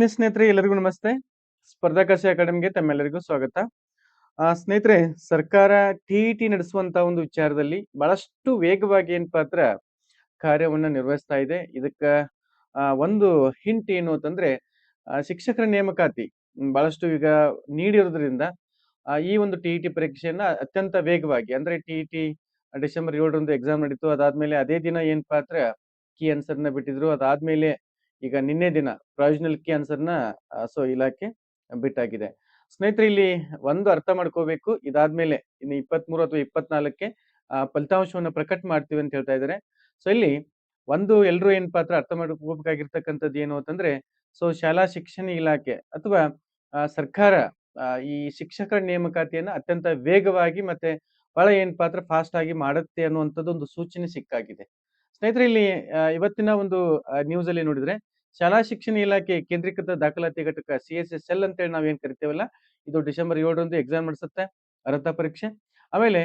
ಆತ್ಮೀಯ ಸ್ನೇಹಿತರೆ, ಎಲ್ಲರಿಗೂ ನಮಸ್ತೆ. ಸ್ಪರ್ಧಾಕಾಶಿ ಅಕಾಡೆಮಿಗೆ ತಮ್ಮೆಲ್ಲರಿಗೂ ಸ್ವಾಗತ. ಸ್ನೇಹಿತರೆ, ಸರ್ಕಾರ ಟಿಇಟಿ ನಡೆಸುವಂತ ಒಂದು ವಿಚಾರದಲ್ಲಿ ಬಹಳಷ್ಟು ವೇಗವಾಗಿ ಏನ್ ಪಾತ್ರ ಕಾರ್ಯವನ್ನ ನಿರ್ವಹಿಸ್ತಾ ಇದೆ. ಇದಕ್ಕ ಒಂದು ಹಿಂಟ್ ಏನು ಅಂತಂದ್ರೆ ಶಿಕ್ಷಕರ ನೇಮಕಾತಿ ಬಹಳಷ್ಟು ಈಗ ನೀಡಿರೋದ್ರಿಂದ ಈ ಒಂದು ಟಿಇಟಿ ಪರೀಕ್ಷೆಯನ್ನ ಅತ್ಯಂತ ವೇಗವಾಗಿ, ಅಂದ್ರೆ ಟಿಇಟಿ ಡಿಸೆಂಬರ್ ಏಳರಂದು ಎಕ್ಸಾಮ್ ನಡೀತು. ಅದಾದ್ಮೇಲೆ ಅದೇ ದಿನ ಏನ್ ಪಾತ್ರ ಕೀ ಆನ್ಸರ್ನ ಬಿಟ್ಟಿದ್ರು. ಅದಾದ್ಮೇಲೆ ಈಗ ನಿನ್ನೆ ದಿನ ಪ್ರಾವಿಷನಲ್ ಕ್ಯಾನ್ಸರ್ನ ಸೊ ಇಲಾಖೆ ಬಿಟ್ಟಾಗಿದೆ. ಸ್ನೇಹಿತರೆ, ಇಲ್ಲಿ ಒಂದು ಅರ್ಥ ಮಾಡ್ಕೋಬೇಕು. ಇದಾದ್ಮೇಲೆ ಇನ್ನು ಇಪ್ಪತ್ಮೂರು ಅಥವಾ ಇಪ್ಪತ್ನಾಲ್ಕಕ್ಕೆ ಫಲಿತಾಂಶವನ್ನ ಪ್ರಕಟ ಮಾಡ್ತೀವಿ ಅಂತ ಹೇಳ್ತಾ ಇದ್ದಾರೆ ಸೊ ಇಲ್ಲಿ ಒಂದು ಎಲ್ಲರೂ ಏನ್ ಪಾತ್ರ ಅರ್ಥ ಮಾಡ್ಕೋಬೇಕಾಗಿರ್ತಕ್ಕಂಥದ್ದು ಏನು ಅಂತಂದ್ರೆ ಸೊ ಶಾಲಾ ಶಿಕ್ಷಣ ಇಲಾಖೆ ಅಥವಾ ಸರ್ಕಾರ ಈ ಶಿಕ್ಷಕರ ನೇಮಕಾತಿಯನ್ನು ಅತ್ಯಂತ ವೇಗವಾಗಿ ಮತ್ತೆ ಬಹಳ ಏನ್ ಪಾತ್ರ ಫಾಸ್ಟ್ ಆಗಿ ಮಾಡುತ್ತೆ ಅನ್ನುವಂಥದ್ದು ಒಂದು ಸೂಚನೆ ಸಿಕ್ಕಾಗಿದೆ. ಸ್ನೇಹಿತರೆ, ಇಲ್ಲಿ ಇವತ್ತಿನ ಒಂದು ನ್ಯೂಸ್ ಅಲ್ಲಿ ನೋಡಿದ್ರೆ ಶಾಲಾ ಶಿಕ್ಷಣ ಇಲಾಖೆ ಕೇಂದ್ರೀಕೃತ ದಾಖಲಾತಿ ಘಟಕ ಸಿ ಎಸ್ ಎಸ್ ಎಲ್ ಅಂತೇಳಿ ನಾವೇನ್ ಕರಿತೇವಲ್ಲ, ಇದು ಡಿಸೆಂಬರ್ ಏಳರಂದು ಎಕ್ಸಾಮ್ ನಡೆಸುತ್ತೆ, ಅರ್ಹತಾ ಪರೀಕ್ಷೆ. ಆಮೇಲೆ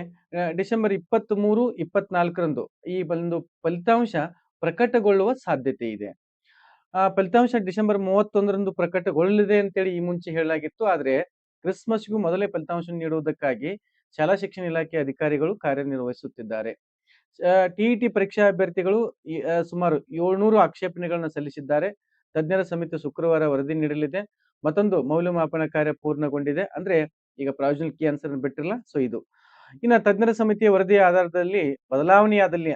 ಡಿಸೆಂಬರ್ ಇಪ್ಪತ್ತ್ ಮೂರು ಇಪ್ಪತ್ನಾಲ್ಕರಂದು ಈ ಒಂದು ಫಲಿತಾಂಶ ಪ್ರಕಟಗೊಳ್ಳುವ ಸಾಧ್ಯತೆ ಇದೆ. ಆ ಫಲಿತಾಂಶ ಡಿಸೆಂಬರ್ ಮೂವತ್ತೊಂದರಂದು ಪ್ರಕಟಗೊಳ್ಳಲಿದೆ ಅಂತೇಳಿ ಈ ಮುಂಚೆ ಹೇಳಲಾಗಿತ್ತು, ಆದ್ರೆ ಕ್ರಿಸ್ಮಸ್ಗೂ ಮೊದಲೇ ಫಲಿತಾಂಶ ನೀಡುವುದಕ್ಕಾಗಿ ಶಾಲಾ ಶಿಕ್ಷಣ ಇಲಾಖೆ ಅಧಿಕಾರಿಗಳು ಕಾರ್ಯನಿರ್ವಹಿಸುತ್ತಿದ್ದಾರೆ. ಟಿಇಟಿ ಪರೀಕ್ಷಾ ಅಭ್ಯರ್ಥಿಗಳು ಸುಮಾರು ಏಳ್ನೂರು ಆಕ್ಷೇಪಣೆಗಳನ್ನ ಸಲ್ಲಿಸಿದ್ದಾರೆ. ತಜ್ಞರ ಸಮಿತಿ ಶುಕ್ರವಾರ ವರದಿ ನೀಡಲಿದೆ. ಮತ್ತೊಂದು ಮೌಲ್ಯಮಾಪನ ಕಾರ್ಯ ಪೂರ್ಣಗೊಂಡಿದೆ. ಅಂದ್ರೆ ಈಗ ಪ್ರಾವಿಷನಲ್ ಕೀ ಆನ್ಸರ್ ಬಿಟ್ಟಿರಲ್ಲ ಸೊ, ಇದು. ಇನ್ನ ತಜ್ಞರ ಸಮಿತಿಯ ವರದಿಯ ಆಧಾರದಲ್ಲಿ, ಬದಲಾವಣೆಯಾದಲ್ಲಿ,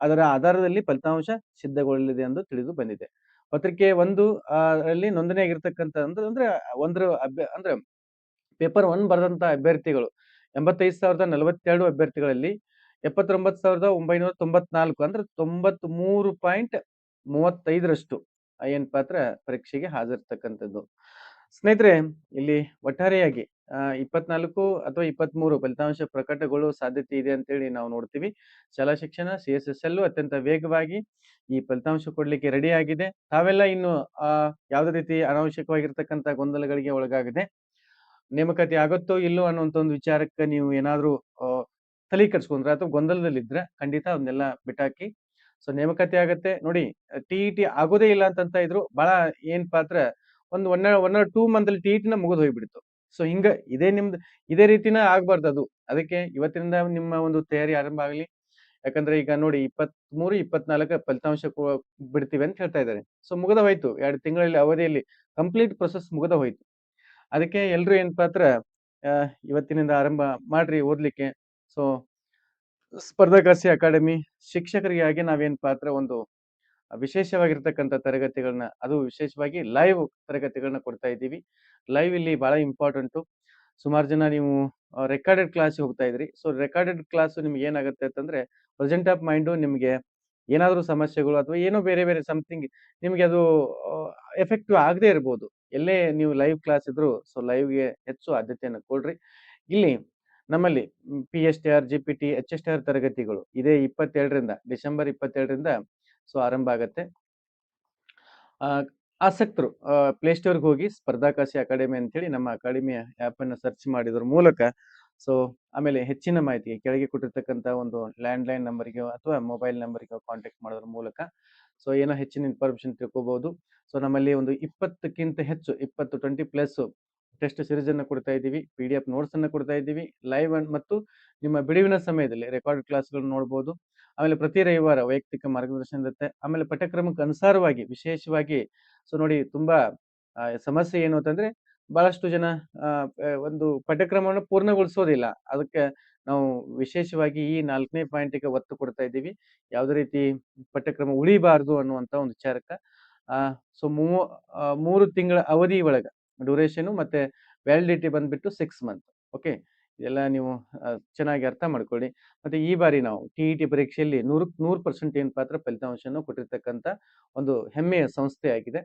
ಅದರ ಆಧಾರದಲ್ಲಿ ಫಲಿತಾಂಶ ಸಿದ್ಧಗೊಳ್ಳಲಿದೆ ಎಂದು ತಿಳಿದು ಬಂದಿದೆ. ಪತ್ರಿಕೆ ಒಂದು ಅಲ್ಲಿ ನೋಂದಣಿಯಾಗಿರ್ತಕ್ಕಂಥ ಅಂದ್ರೆ ಅಂದ್ರೆ ಒಂದ್ರ ಅಭ್ಯ, ಅಂದ್ರೆ ಪೇಪರ್ ಒನ್ ಬರೆದಂತ ಅಭ್ಯರ್ಥಿಗಳು, ಎಂಬತ್ತೈದು ಸಾವಿರದ ನಲವತ್ತೆರಡು ಅಭ್ಯರ್ಥಿಗಳಲ್ಲಿ ಎಪ್ಪತ್ತೊಂಬತ್ತು ಸಾವಿರದ ಒಂಬೈನೂರ ತೊಂಬತ್ನಾಲ್ಕು ಅಂದ್ರೆ ತೊಂಬತ್ ಮೂರು ಪಾಯಿಂಟ್ ಮೂವತ್ತೈದರಷ್ಟು ಏನ್ ಪಾತ್ರ ಪರೀಕ್ಷೆಗೆ ಹಾಜರಿರ್ತಕ್ಕಂಥದ್ದು. ಸ್ನೇಹಿತರೆ, ಇಲ್ಲಿ ಒಟ್ಟಾರೆಯಾಗಿ ಇಪ್ಪತ್ನಾಲ್ಕು ಅಥವಾ ಇಪ್ಪತ್ಮೂರು ಫಲಿತಾಂಶ ಪ್ರಕಟಗೊಳ್ಳುವ ಸಾಧ್ಯತೆ ಇದೆ ಅಂತೇಳಿ ನಾವು ನೋಡ್ತೀವಿ. ಶಾಲಾ ಶಿಕ್ಷಣ, ಸಿ ಎಸ್ ಎಸ್ ಎಲ್ಲು ಅತ್ಯಂತ ವೇಗವಾಗಿ ಈ ಫಲಿತಾಂಶ ಕೊಡ್ಲಿಕ್ಕೆ ರೆಡಿ ಆಗಿದೆ. ತಾವೆಲ್ಲ ಇನ್ನು, ಆ, ಯಾವುದೇ ರೀತಿ ಅನಾವಶ್ಯಕವಾಗಿರ್ತಕ್ಕಂಥ ಗೊಂದಲಗಳಿಗೆ ಒಳಗಾಗಿದೆ, ನೇಮಕಾತಿ ಆಗುತ್ತೋ ಇಲ್ಲೋ ಅನ್ನುವಂಥ ಒಂದು ವಿಚಾರಕ್ಕೆ ನೀವು ಏನಾದರೂ ತಲೆ ಕಟ್ಸ್ಕೊಂಡ್ರೆ ಅಥವಾ ಗೊಂದಲದಲ್ಲಿದ್ರೆ ಖಂಡಿತ ಅದನ್ನೆಲ್ಲ ಬಿಟ್ಟಾಕಿ. ಸೊ, ನೇಮಕಾತಿ ಆಗತ್ತೆ. ನೋಡಿ ಟಿ ಇ ಟಿ ಆಗೋದೇ ಇಲ್ಲ ಅಂತಂತ ಇದ್ರು ಬಹಳ ಏನ್ ಪಾತ್ರ, ಒಂದು ಒನ್ ಒನ್ ಟೂ ಮಂತ್ ಅಲ್ಲಿ ಟಿ ಇ ಟಿನ ಮುಗಿದು ಹೋಗ್ಬಿಡ್ತು. ಸೊ, ಹಿಂಗ ಇದೇ ನಿಮ್ದು, ಇದೇ ರೀತಿನ ಆಗ್ಬಾರ್ದು ಅದು. ಅದಕ್ಕೆ ಇವತ್ತಿನಿಂದ ನಿಮ್ಮ ಒಂದು ತಯಾರಿ ಆರಂಭ ಆಗಲಿ. ಯಾಕಂದ್ರೆ ಈಗ ನೋಡಿ ಇಪ್ಪತ್ ಮೂರು ಇಪ್ಪತ್ನಾಲ್ಕ ಫಲಿತಾಂಶ ಬಿಡ್ತೀವಿ ಅಂತ ಹೇಳ್ತಾ ಇದ್ದಾರೆ. ಸೊ ಮುಗಿದ ಹೋಯ್ತು ಎರಡು ತಿಂಗಳಲ್ಲಿ ಅವಧಿಯಲ್ಲಿ ಕಂಪ್ಲೀಟ್ ಪ್ರೊಸೆಸ್ ಮುಗಿದ ಹೋಯ್ತು ಅದಕ್ಕೆ ಎಲ್ರು ಏನ್ ಪಾತ್ರ ಇವತ್ತಿನಿಂದ ಆರಂಭ ಮಾಡ್ರಿ, ಓದ್ಲಿಕ್ಕೆ. ಸೊ ಸ್ಪರ್ಧಾಕಾಸಿ ಅಕಾಡೆಮಿ ಶಿಕ್ಷಕರಿಗಾಗಿ ನಾವೇನ್ ಪಾತ್ರ ಒಂದು ವಿಶೇಷವಾಗಿರ್ತಕ್ಕಂಥ ತರಗತಿಗಳನ್ನ, ಅದು ವಿಶೇಷವಾಗಿ ಲೈವ್ ತರಗತಿಗಳನ್ನ ಕೊಡ್ತಾ ಇದ್ದೀವಿ. ಲೈವ್ ಇಲ್ಲಿ ಬಹಳ ಇಂಪಾರ್ಟೆಂಟು. ಸುಮಾರು ಜನ ನೀವು ರೆಕಾರ್ಡೆಡ್ ಕ್ಲಾಸ್ ಹೋಗ್ತಾ ಇದ್ರಿ. ಸೊ, ರೆಕಾರ್ಡೆಡ್ ಕ್ಲಾಸ್ ನಿಮ್ಗೆ ಏನಾಗುತ್ತೆ ಅಂತಂದ್ರೆ, ಪ್ರೆಸೆಂಟ್ ಆಫ್ ಮೈಂಡು ನಿಮಗೆ ಏನಾದರೂ ಸಮಸ್ಯೆಗಳು ಅಥವಾ ಏನೋ ಬೇರೆ ಬೇರೆ ಸಮಥಿಂಗ್ ನಿಮಗೆ ಅದು ಎಫೆಕ್ಟಿವ್ ಆಗದೆ ಇರ್ಬೋದು. ಎಲ್ಲೇ ನೀವು ಲೈವ್ ಕ್ಲಾಸ್ ಇದ್ರು, ಸೊ, ಲೈವ್ಗೆ ಹೆಚ್ಚು ಆದ್ಯತೆಯನ್ನು ಕೊಡ್ರಿ. ಇಲ್ಲಿ ನಮ್ಮಲ್ಲಿ P H T R G P T H S T R ತರಗತಿಗಳು ಇದೇ ಇಪ್ಪತ್ತೆರಡರಿಂದ ಡಿಸೆಂಬರ್ ಇಪ್ಪತ್ತೆರಡರಿಂದ ಸೊ ಆರಂಭ ಆಗತ್ತೆ. ಆಸಕ್ತರು ಪ್ಲೇಸ್ಟೋರ್ಗೆ ಹೋಗಿ ಸ್ಪರ್ಧಾಕಾಶಿ ಅಕಾಡೆಮಿ ಅಂತೇಳಿ ನಮ್ಮ ಅಕಾಡೆಮಿಯ ಆ್ಯಪನ್ನು ಸರ್ಚ್ ಮಾಡಿದ್ರ ಮೂಲಕ ಸೊ ಆಮೇಲೆ ಹೆಚ್ಚಿನ ಮಾಹಿತಿಗೆ ಕೆಳಗೆ ಕೊಟ್ಟಿರ್ತಕ್ಕಂಥ ಒಂದು ಲ್ಯಾಂಡ್ಲೈನ್ ನಂಬರ್ಗೆ ಅಥವಾ ಮೊಬೈಲ್ ನಂಬರ್ಗೆ ಕಾಂಟ್ಯಾಕ್ಟ್ ಮಾಡೋದ್ರ ಮೂಲಕ ಸೊ ಏನೋ ಹೆಚ್ಚಿನ ಇನ್ಫಾರ್ಮೇಷನ್ ತಿಳ್ಕೊಬಹುದು ಸೊ ನಮ್ಮಲ್ಲಿ ಒಂದು ಇಪ್ಪತ್ತಕ್ಕಿಂತ ಹೆಚ್ಚು, ಇಪ್ಪತ್ತು ಟ್ವೆಂಟಿ ಪ್ಲಸ್ ಟೆಸ್ಟ್ ಸಿರೀಸ್ ಅನ್ನು ಕೊಡ್ತಾ ಇದ್ದೀವಿ. ಪಿ ಡಿ ಎಫ್ ನೋಟ್ಸ್ ಅನ್ನು ಕೊಡ್ತಾ ಇದ್ದೀವಿ. ಲೈವ್ ಮತ್ತು ನಿಮ್ಮ ಬಿಡುವಿನ ಸಮಯದಲ್ಲಿ ರೆಕಾರ್ಡ್ ಕ್ಲಾಸ್ಗಳನ್ನು ನೋಡಬಹುದು ಆಮೇಲೆ ಪ್ರತಿ ರವಿವಾರ ವೈಯಕ್ತಿಕ ಮಾರ್ಗದರ್ಶನ ಇರುತ್ತೆ. ಆಮೇಲೆ ಪಠ್ಯಕ್ರಮಕ್ಕೆ ಅನುಸಾರವಾಗಿ, ವಿಶೇಷವಾಗಿ ಸೊ ನೋಡಿ ತುಂಬಾ ಸಮಸ್ಯೆ ಏನು ಅಂತಂದ್ರೆ, ಬಹಳಷ್ಟು ಜನ ಒಂದು ಪಠ್ಯಕ್ರಮವನ್ನು ಪೂರ್ಣಗೊಳಿಸೋದಿಲ್ಲ. ಅದಕ್ಕೆ ನಾವು ವಿಶೇಷವಾಗಿ ಈ ನಾಲ್ಕನೇ ಪಾಯಿಂಟಿಗೆ ಒತ್ತು ಕೊಡ್ತಾ ಇದ್ದೀವಿ. ಯಾವುದೇ ರೀತಿ ಪಠ್ಯಕ್ರಮ ಉಳಿಬಾರದು ಅನ್ನುವಂತ ಒಂದು ವಿಚಾರಕ್ಕೆ ಸೊ ಮೂರು ತಿಂಗಳ ಅವಧಿ ಒಳಗ ಡ್ಯೂರೇಷನ್ ಮತ್ತು ವ್ಯಾಲಿಡಿಟಿ ಬಂದುಬಿಟ್ಟು ಸಿಕ್ಸ್ ಮಂತ್. ಓಕೆ? ಇದೆಲ್ಲ ನೀವು ಚೆನ್ನಾಗಿ ಅರ್ಥ ಮಾಡ್ಕೊಳ್ಳಿ. ಮತ್ತು ಈ ಬಾರಿ ನಾವು ಟಿ ಇ ಟಿ ಪರೀಕ್ಷೆಯಲ್ಲಿ ನೂರಕ್ಕೆ ನೂರು ಪರ್ಸೆಂಟ್ ಏನು ಪಾತ್ರ ಫಲಿತಾಂಶವನ್ನು ಕೊಟ್ಟಿರ್ತಕ್ಕಂಥ ಒಂದು ಹೆಮ್ಮೆಯ ಸಂಸ್ಥೆಯಾಗಿದೆ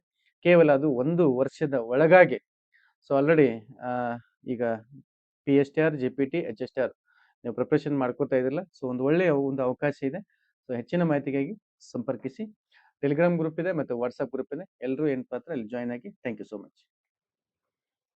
ಕೇವಲ ಅದು ಒಂದು ವರ್ಷದ ಒಳಗಾಗಿ. ಸೊ, ಆಲ್ರೆಡಿ ಈಗ P S T R, G P T, H S T R ನೀವು ಪ್ರಿಪ್ರೇಷನ್ ಮಾಡ್ಕೋತಾ ಇದ್ದಿಲ್ಲ ಸೊ ಒಂದು ಒಳ್ಳೆಯ ಒಂದು ಅವಕಾಶ ಇದೆ. ಸೊ, ಹೆಚ್ಚಿನ ಮಾಹಿತಿಗಾಗಿ ಸಂಪರ್ಕಿಸಿ. ಟೆಲಿಗ್ರಾಮ್ ಗ್ರೂಪ್ ಇದೆ, ಮತ್ತು ವಾಟ್ಸಪ್ ಗ್ರೂಪ್ ಇದೆ. ಎಲ್ಲರೂ ಏನು ಪಾತ್ರ ಅಲ್ಲಿ ಜಾಯ್ನ್ ಆಗಿ, ಥ್ಯಾಂಕ್ ಯು ಸೋ ಮಚ್.